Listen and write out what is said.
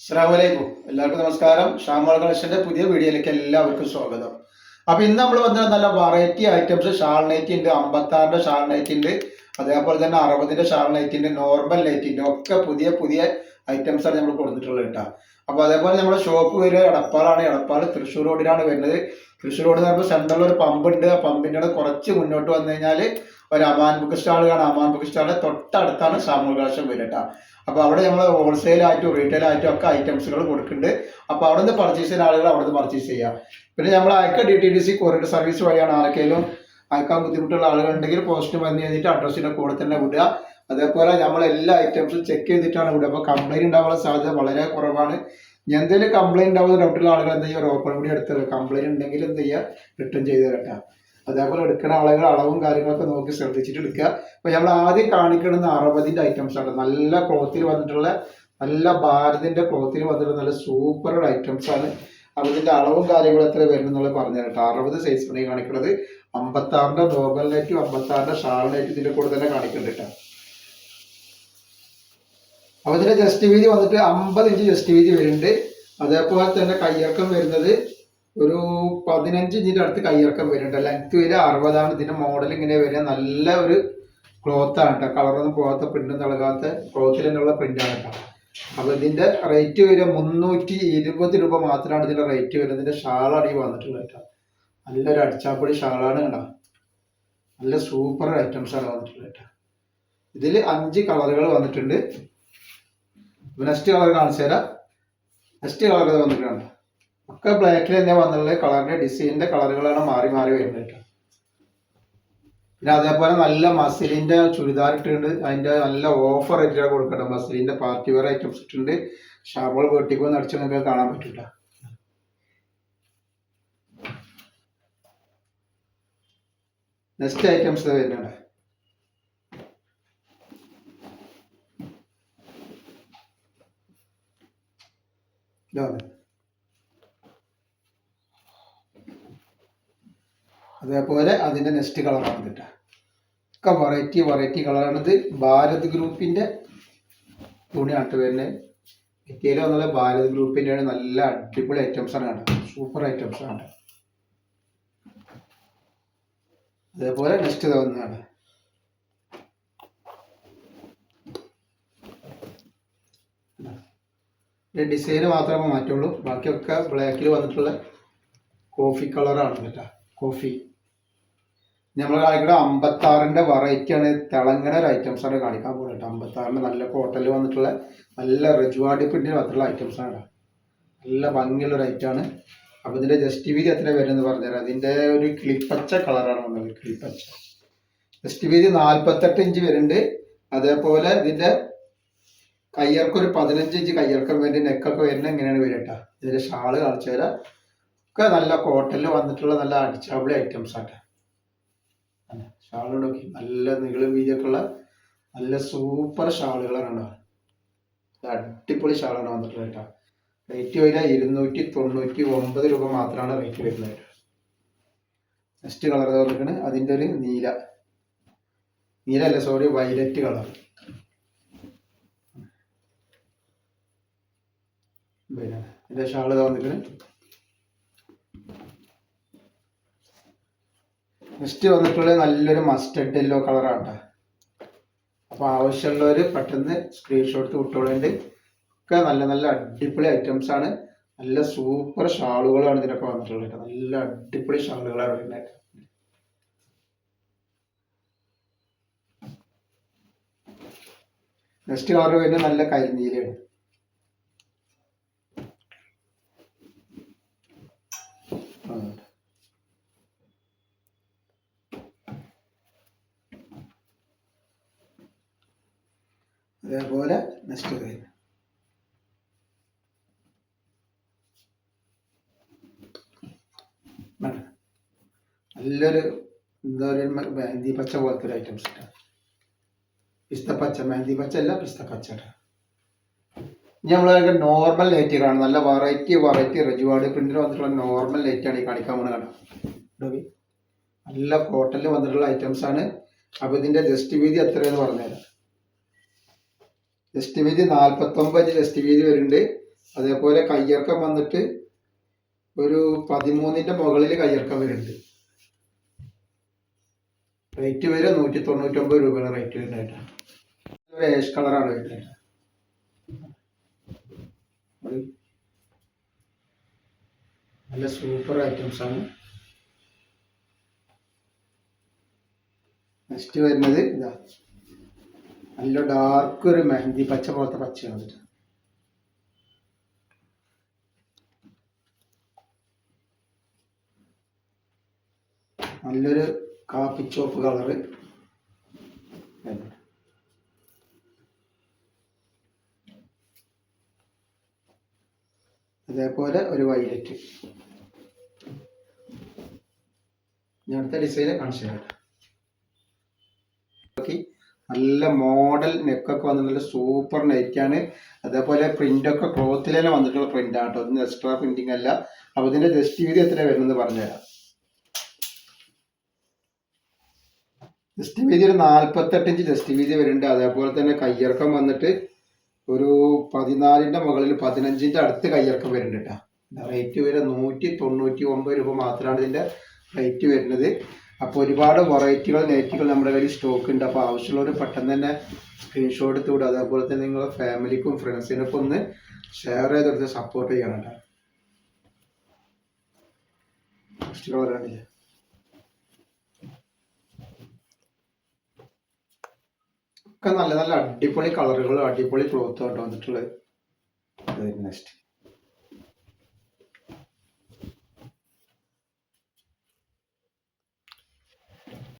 അസ്സാമലൈക്കും എല്ലാവർക്കും നമസ്കാരം. ഷാമോൾ കളക്ഷന്റെ പുതിയ വീഡിയോയിലേക്ക് എല്ലാവർക്കും സ്വാഗതം. അപ്പൊ ഇന്ന് നമ്മൾ വന്ന നല്ല വെറൈറ്റി ഐറ്റംസ് ഷാൾ നൈറ്റ് ഉണ്ട് അമ്പത്താറിന്റെ ഷാൾ നൈറ്റ് ഉണ്ട് അതേപോലെ തന്നെ അറുപതിന്റെ ഷാൾ നൈറ്റ് ഉണ്ട് നോർമൽ നൈറ്റ് ഉണ്ട്. ഒക്കെ പുതിയ പുതിയ ഐറ്റംസ് ആണ് നമ്മൾ കൊടുത്തിട്ടുള്ളത് കേട്ടോ. അപ്പൊ അതേപോലെ നമ്മുടെ ഷോപ്പ് വരിക എടപ്പാളാണ്. എടപ്പാൾ തൃശ്ശൂർ റോഡിലാണ് വരുന്നത്. തൃശ്ശൂർ റോഡ് പറയുമ്പോൾ സെൻട്രലിൽ ഒരു പമ്പ് ഉണ്ട്. ആ പമ്പിന്റെ കൂടെ കുറച്ച് മുന്നോട്ട് വന്നു കഴിഞ്ഞാൽ ഒരു അമാൻ ബുക്ക് സ്റ്റാൾ കാണാം. അമാൻ ബുക്ക് സ്റ്റാളിന്റെ തൊട്ടടുത്താണ് സാമൂഹിക കാശം വരിക കേട്ടോ അപ്പൊ അവിടെ നമ്മൾ ഹോൾസെയിലായിട്ടും റീറ്റെയിലായിട്ടും ഒക്കെ ഐറ്റംസുകൾ കൊടുക്കുന്നുണ്ട്. അപ്പോൾ അവിടെ നിന്ന് പർച്ചേസ് ചെയ്യുന്ന ആളുകൾ അവിടെ നിന്ന് പർച്ചേസ് ചെയ്യാം. പിന്നെ നമ്മൾ അയക്ക D T D C courier service വഴിയാണ് ആർക്കെങ്കിലും അയക്കാൻ ബുദ്ധിമുട്ടുള്ള ആളുകളുണ്ടെങ്കിൽ പോസ്റ്റ് വന്ന് കഴിഞ്ഞിട്ട് അഡ്രസ്സിന്റെ കൂടെ തന്നെ വിടുക. അതേപോലെ നമ്മൾ എല്ലാ ഐറ്റംസും ചെക്ക് ചെയ്തിട്ടാണ് വിടുക. അപ്പോൾ കംപ്ലൈന്റ് ഉണ്ടാവാനുള്ള സാധ്യത വളരെ കുറവാണ്. ഇനി എന്തെങ്കിലും കംപ്ലൈന്റ് ഉണ്ടാവുന്ന ഡൗട്ടുള്ള ആളുകൾ എന്ത് ചെയ്യുക ഓപ്പൺ കൂടി എടുത്തത് കംപ്ലൈന്റ് ഉണ്ടെങ്കിൽ എന്ത് ചെയ്യുക? റിട്ടേൺ ചെയ്ത് തരട്ടെ. അതേപോലെ എടുക്കുന്ന ആളുകൾ അളവും കാര്യങ്ങളൊക്കെ നോക്കി ശ്രദ്ധിച്ചിട്ട് എടുക്കുക. അപ്പൊ നമ്മൾ ആദ്യം കാണിക്കണമെന്ന് അറുപതിന്റെ ഐറ്റംസ് ആണ്. നല്ല ക്ലോത്തിൽ വന്നിട്ടുള്ള നല്ല ഭാരതിന്റെ ക്ലോത്തിൽ വന്നിട്ടുള്ള നല്ല സൂപ്പർ ഐറ്റംസ് ആണ്. അപ്പൊ ഇതിന്റെ അളവും കാര്യങ്ങളും എത്ര വരും എന്നുള്ളത് പറഞ്ഞു കേട്ടോ അറുപത് സൈസ് ഈ കാണിക്കുന്നത് അമ്പത്തി ആറിന്റെ നോർമൽ നൈറ്റും അമ്പത്തി ആറിന്റെ ഷാൾ നൈറ്റും ഇതിന്റെ കൂടെ തന്നെ കാണിക്കുന്നുണ്ട് കേട്ടോ അപ്പൊ ഇതിന്റെ ജസ്റ്റ് വീതി വന്നിട്ട് അമ്പത് ഇഞ്ച് ജസ്റ്റ് വീതി വരുന്നുണ്ട്. അതേപോലെ തന്നെ കയ്യിറക്കം വരുന്നത് ഒരു പതിനഞ്ച് ഇഞ്ചിന്റെ അടുത്ത് കയ്യിറക്കം വരുന്നുണ്ട്. ലെങ്ത് വരെ അറുപതാണ് ഇതിന്റെ മോഡൽ ഇങ്ങനെ വരിക. നല്ല ഒരു ആണ് കേട്ടോ കളറൊന്നും പോകാത്ത പ്രിന്റും നൽകാത്ത ക്ലോത്തിൽ തന്നെയുള്ള പ്രിന്റാണ് കേട്ടോ അപ്പൊ ഇതിന്റെ റേറ്റ് വരിക മുന്നൂറ്റി ഇരുപത് രൂപ മാത്രമാണ് ഇതിന്റെ റേറ്റ് വരുന്നത്. ഇതിന്റെ ഷാളാണ് ഈ വന്നിട്ടുള്ളത് കേട്ടോ നല്ലൊരു അടിച്ചാപ്പൊടി ഷാളാണ് കേട്ടോ നല്ല സൂപ്പർ ഐറ്റംസ് ആണ് വന്നിട്ടുള്ളത് കേട്ടോ ഇതിൽ അഞ്ച് കളറുകൾ വന്നിട്ടുണ്ട്. നെക്സ്റ്റ് കളർ കാണിച്ചു തരാം. നെക്സ്റ്റ് കളർ വന്നിട്ടുണ്ട് ഒക്കെ ബ്ലാക്കിൽ തന്നെ വന്നിട്ടുള്ള കളറിന്റെ ഡിസൈനിന്റെ കളറുകളാണ് മാറി മാറി വരുന്നത് പിന്നെ അതേപോലെ നല്ല മസിലിന്റെ ചുരിദാർ ഇട്ടിട്ടുണ്ട്. അതിന്റെ നല്ല ഓഫർ ആയിട്ടാണ് കൊടുക്കട്ടെ. മസിലിന്റെ പാർട്ടി വെയർ ഐറ്റംസ് ഇട്ടിട്ടുണ്ട്. ഷാബോൾ വെട്ടിക്കോ നടിച്ചു നിങ്ങൾക്ക് കാണാൻ പറ്റില്ല നെക്സ്റ്റ് ഐറ്റംസ് വരുന്നുണ്ട് ഇതാണ്. അതേപോലെ അതിന്റെ നെക്സ്റ്റ് കളറാണ് കേട്ടോ ഒക്കെ വെറൈറ്റി വെറൈറ്റി കളറാണിത് ഭാരത് ഗ്രൂപ്പിന്റെ തുണിയാട്ട് വരുന്നത്. ഇന്ത്യയിൽ വന്നുള്ള ഭാരത് ഗ്രൂപ്പിന്റെ നല്ല അടിപൊളി ഐറ്റംസ് ആണ് കേട്ടോ. സൂപ്പർ ഐറ്റംസ് ആണ്. അതേപോലെ നെക്സ്റ്റ് വന്നതാണ്. ഡിസൈന് മാത്രമേ മാറ്റുള്ളൂ. ബാക്കിയൊക്കെ ബ്ലാക്കിൽ വന്നിട്ടുള്ള കോഫി കളറാണ് കേട്ടോ. കോഫി നമ്മൾ കാണിക്കുന്നത് അമ്പത്താറിന്റെ വെറൈറ്റി ആണ്. തിളങ്ങണ ഒരു ഐറ്റംസ് ആണ് കാണിക്കാൻ പോകുന്നത് കേട്ടോ. അമ്പത്താറിന്റെ നല്ല കോട്ടലിൽ വന്നിട്ടുള്ള നല്ല റിജുവാടി പ്രിന്റിൽ വന്നിട്ടുള്ള ഐറ്റംസ് ആണ് കേട്ടോ. നല്ല ഭംഗിയുള്ള ഒരു ഐറ്റം ആണ്. അപ്പൊ ഇതിന്റെ ജസ്റ്റ് വീതി എത്ര വരുമെന്ന് പറഞ്ഞുതരാം. അതിന്റെ ഒരു കിളിപ്പച്ച കളറാണ് വന്നത്. കിളിപ്പച്ച. ജസ്റ്റ് വീതി നാൽപ്പത്തെട്ട് ഇഞ്ച് വരുന്നുണ്ട്. അതേപോലെ ഇതിന്റെ കയ്യർക്ക് ഒരു പതിനഞ്ച് ഇഞ്ച് കയ്യർക്കം വേണ്ടി നെക്കൊക്കെ വരുന്നത് എങ്ങനെയാണ് വരിക കേട്ടോ ഇതിന്റെ ഷാൾ കാണിച്ചു തരാം. ഒക്കെ നല്ല കോട്ടലിൽ വന്നിട്ടുള്ള നല്ല അടിച്ചാവിളി ഐറ്റംസ് ആട്ടെ ഷാൾ നോക്കി നല്ല നീളം വീതിയൊക്കെ ഉള്ള നല്ല സൂപ്പർ ഷാളുകളാണ്. അടിപൊളി ഷാളാണ് വന്നിട്ടുള്ളത് കേട്ടോ റേറ്റ് വരിക ഇരുന്നൂറ്റി തൊണ്ണൂറ്റി ഒമ്പത് രൂപ മാത്രമാണ് റേറ്റ് വരുന്നത് നെക്സ്റ്റ് കളർ തന്നിരിക്കുന്നത് അതിന്റെ ഒരു നീല. നീല അല്ല സോറി വൈലറ്റ് കളർ പിന്നെ എന്റെ ഷാൾ വന്നിട്ട് നെക്സ്റ്റ് നല്ലൊരു മസ്റ്റഡ് യെല്ലോ കളറാണ് കേട്ടോ അപ്പോൾ ആവശ്യമുള്ളവർ പെട്ടെന്ന് സ്ക്രീൻഷോട്ട് വിട്ടോളുണ്ട് ഒക്കെ നല്ല നല്ല അടിപൊളി ഐറ്റംസ് ആണ്. നല്ല സൂപ്പർ ഷാളുകളാണ് ഇതിനൊക്കെ വന്നിട്ടുള്ളത് കേട്ടോ നല്ല അടിപൊളി ഷാളുകളാണ് വരുന്നത് നെക്സ്റ്റ് കളർ വരുന്നത് നല്ല കരിനീലയാണ് ആ. അതേപോലെ നെക്സ്റ്റ് കഴിഞ്ഞു നല്ലൊരു എന്താ പറയുക മെഹന്തി പച്ച പോലത്തെ ഒരു ഐറ്റംസ് ഇട്ടാ. പിസ്തപ്പച്ച മെഹന്തി പച്ച അല്ല പിസ്തപ്പച്ച ഇട്ടാ. ഇനി നമ്മൾ നോർമൽ ലൈറ്റ് കാണും. നല്ല വെറൈറ്റി വെറൈറ്റി റജുവാട് പ്രിന്റിൽ വന്നിട്ടുള്ള നോർമൽ ലൈറ്റാണ് ഈ കാണിക്കാൻ പോകുന്നത് കാണാം നല്ല കോട്ടണിൽ വന്നിട്ടുള്ള ഐറ്റംസ് ആണ്. അപ്പൊ ഇതിന്റെ ജസ്റ്റ് വീതി എത്രയെന്ന് പറഞ്ഞുതരാം. ജസ്റ്റ് വീതി നാൽപ്പത്തൊമ്പത് ജസ്റ്റ് വീതി വരുന്നുണ്ട്. അതേപോലെ കയ്യിറക്കം വന്നിട്ട് ഒരു പതിമൂന്നിന്റെ മുകളിൽ കയ്യിറക്കം വരുന്നുണ്ട്. റേറ്റ് വരെ നൂറ്റി തൊണ്ണൂറ്റൊമ്പത് രൂപയാണ് റേറ്റ് വരുന്നത് ഒരു ഏഷ് കളറാണ് വരുന്നത് നല്ല സൂപ്പർ ഐറ്റംസ് ആണ്. നെക്സ്റ്റ് വരുന്നത് ഇതാ. നല്ല ഡാർക്ക് ഒരു മെഹന്തി പച്ച പോലത്തെ പച്ചയാണ് വന്നിട്ട് നല്ലൊരു കാപ്പി ചോപ്പ് കളറ് അതേപോലെ ഒരു വൈലറ്റ് ഞാൻ അടുത്ത ഡിസൈനെ കാണിച്ചു തരാം നല്ല മോഡൽ നെക്കൊക്കെ വന്ന് നല്ല സൂപ്പർ നെറ്റാണ് അതേപോലെ പ്രിന്റ് ഒക്കെ ക്ലോത്തിൽ തന്നെ വന്നിട്ടുള്ള പ്രിന്റ് ആണ് കേട്ടോ അതിന് എക്സ്ട്രാ പ്രിന്റിംഗ് അല്ല. അപ്പൊ ഇതിന്റെ ജസ്റ്റ് വീതി എത്ര വരുന്നത് പറഞ്ഞുതരാം. ജസ്റ്റ് വീതി ഒരു നാല്പത്തെട്ട് ഇഞ്ച് ജസ്റ്റ് വീതി വരുന്നുണ്ട്. അതേപോലെ തന്നെ കയ്യിറക്കം വന്നിട്ട് ഒരു പതിനാലിന്റെ മുകളിൽ പതിനഞ്ചിന്റെ അടുത്ത് കയ്യിറക്കം വരുന്നുണ്ട് കേട്ടോ റേറ്റ് വരെ നൂറ്റി തൊണ്ണൂറ്റി ഒമ്പത് രൂപ മാത്രമാണ് ഇതിന്റെ റേറ്റ് വരുന്നത്. അപ്പോൾ ഒരുപാട് വെറൈറ്റികൾ നെറ്റുകൾ നമ്മുടെ കയ്യിൽ സ്റ്റോക്ക് ഉണ്ട്. അപ്പോൾ ആവശ്യമുള്ളവർ പെട്ടെന്ന് തന്നെ സ്ക്രീൻഷോട്ട് എടുത്ത് വിടുക അതേപോലെ തന്നെ നിങ്ങളുടെ ഫാമിലിക്കും ഫ്രണ്ട്സിനൊക്കെ ഒന്ന് ഷെയർ ചെയ്തെടുത്ത് സപ്പോർട്ട് ചെയ്യണം കാണില്ലേ? ഒക്കെ നല്ല നല്ല അടിപൊളി കളറുകൾ അടിപൊളി ക്ലോത്ത് കേട്ടോ വന്നിട്ടുള്ളത്. നെക്സ്റ്റ്